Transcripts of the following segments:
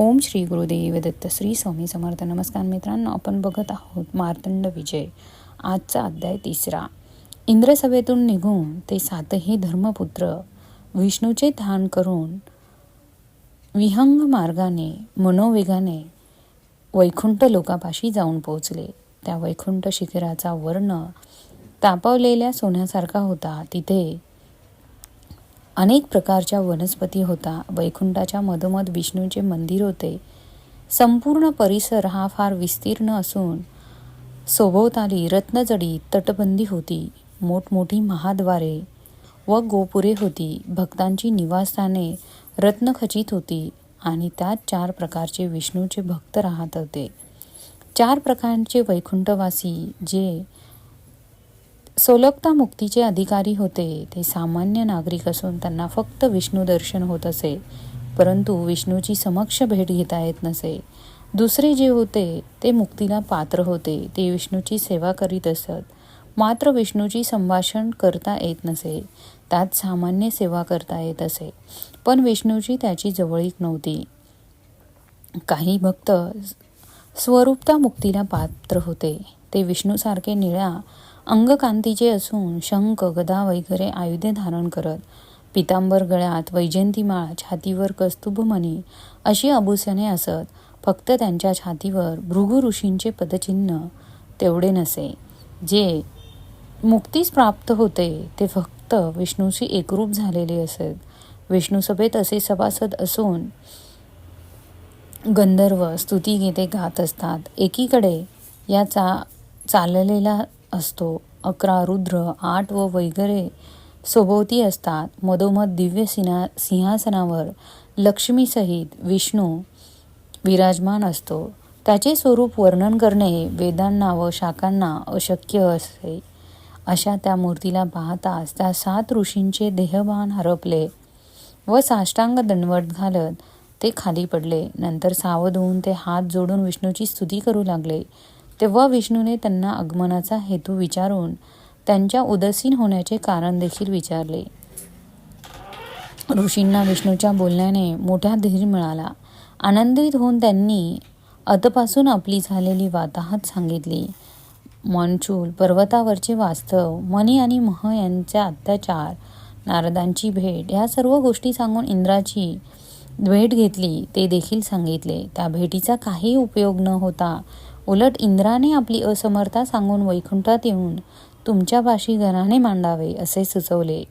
ओम श्री गुरुदेव दत्त श्री स्वामी समर्थ. नमस्कार मित्रांनो आपण बघत आहोत मार्तंड विजय. आजचा अध्याय तिसरा. इंद्रसभेतून निघून ते सातही धर्मपुत्र विष्णूचे ध्यान करून विहंग मार्गाने मनोवेगाने वैकुंठ लोकापाशी जाऊन पोहोचले. त्या वैकुंठ शिखराचा वर्ण तापवलेल्या सोन्यासारखा होता. तिथे अनेक प्रकारच्या वनस्पती होता. वैकुंठाच्या मधोमध विष्णूचे मंदिर होते. संपूर्ण परिसर हा फार विस्तीर्ण असून सोभोवताली रत्नजडी तटबंदी होती. मोठमोठी महाद्वारे व गोपुरे होती. भक्तांची निवासस्थाने रत्नखचित होती आणि त्यात चार प्रकारचे विष्णूचे भक्त राहत होते. चार प्रकारचे वैकुंठवासी जे सोलकता मुक्तीचे अधिकारी होते. ते सामान्य नागरिक असून त्यांना फक्त विष्णू दर्शन होत असे परंतु विष्णूची समक्ष भेट घेता येत नसे. दुसरे जे होते ते मुक्तीला पात्र होते. ते विष्णूची सेवा करीत असत. मात्र विष्णूची संभाषण करता येत नसे. त्यात सामान्य सेवा करता येत असे. पण विष्णूची त्याची जवळीक नव्हती. काही भक्त स्वरूपता मुक्तीला पात्र होते. ते विष्णूसारखे निळ्या अंगकांतीचे असून शंख गदा वगैरे आयुधे धारण करत पितांबर गळ्यात वैजयंतीमाळ छातीवर कस्तुभमणी अशी आभूषणे असत फक्त त्यांच्या छातीवर भृगु ऋषींचे पदचिन्ह तेवढे नसे. जे मुक्तीस प्राप्त होते ते फक्त विष्णूशी एकरूप झालेले असत. विष्णूसभेत असे सभासद असून गंधर्व स्तुतीगीते गात असतात. एकीकडे या चा चाललेला असतो. अकरा रुद्र आठ व वगैरे सोबवती असतात. मधोमध दिव्य सिना सिंहासनावर लक्ष्मीसहित विष्णू विराजमान असतो. त्याचे स्वरूप वर्णन करणे वेदांना व शाखांना अशक्य असे. अशा त्या मूर्तीला पाहताच त्या सात ऋषींचे देहभान हरपले व साष्टांग दंडवट घालत ते खाली पडले. नंतर सावध होऊन ते हात जोडून विष्णूची स्तुती करू लागले. तेव्हा विष्णूने त्यांना आगमनाचा हेतू विचारून त्यांच्या उदासीन होण्याचे कारण देखील विचारले. ऋषींना विष्णूच्या बोलण्याने मोठा धीर मिळाला. आनंदित होऊन त्यांनी अतपासून आपली झालेली वाताहत सांगितली. मनचूल पर्वतावरचे वास्तव मनी आणि मह यांचे अत्याचार नारदांची भेट या सर्व गोष्टी सांगून इंद्राची भेट घेतली ते देखील सांगितले. त्या भेटीचा काही उपयोग न होता उलट इंद्राने आपली असमर्था सांगून वैकुंठात येऊन तुमच्यापाशी घराने मांडावे असे सुचवले.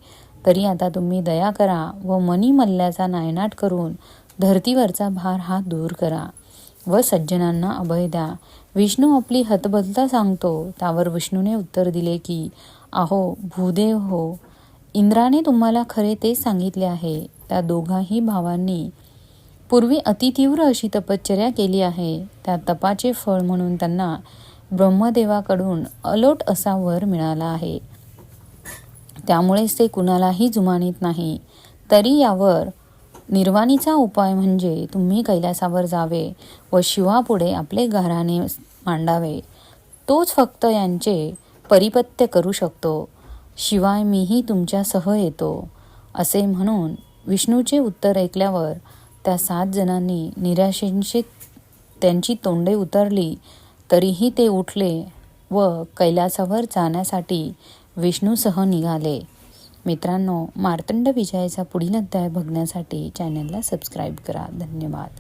तरी आता तुम्ही दया करा व मनी मल्ल्याचा नायनाट करून धर्तीवरचा भार हा दूर करा व सज्जनांना अभय द्या. विष्णू आपली हतबलता सांगतो. त्यावर विष्णूने उत्तर दिले की अहो भूदेव हो. इंद्राने तुम्हाला खरे ते सांगितले आहे. त्या दोघाही भावांनी पूर्वी अतितीव्र अशी तपश्चर्या केली आहे. त्या तपाचे फळ म्हणून त्यांना ब्रह्मदेवाकडून अलोट असा वर मिळाला आहे. त्यामुळेच ते कुणालाही जुमानीत नाही. तरी यावर निर्वाणीचा उपाय म्हणजे तुम्ही कैलासावर जावे व शिवापुढे आपले घराने मांडावे. तोच फक्त यांचे परिपत्य करू शकतो. शिवाय मीही तुमच्यासह येतो असे म्हणून विष्णूचे उत्तर ऐकल्यावर त्या सात जणांनी निराशेंशी त्यांची तोंडे उतरली तरीही ते उठले व कैलासावर जाण्यासाठी विष्णूसह निघाले. मित्रांनो मार्तंड विजयाचा पुढील अध्याय बघण्यासाठी चॅनलला सबस्क्राईब करा. धन्यवाद.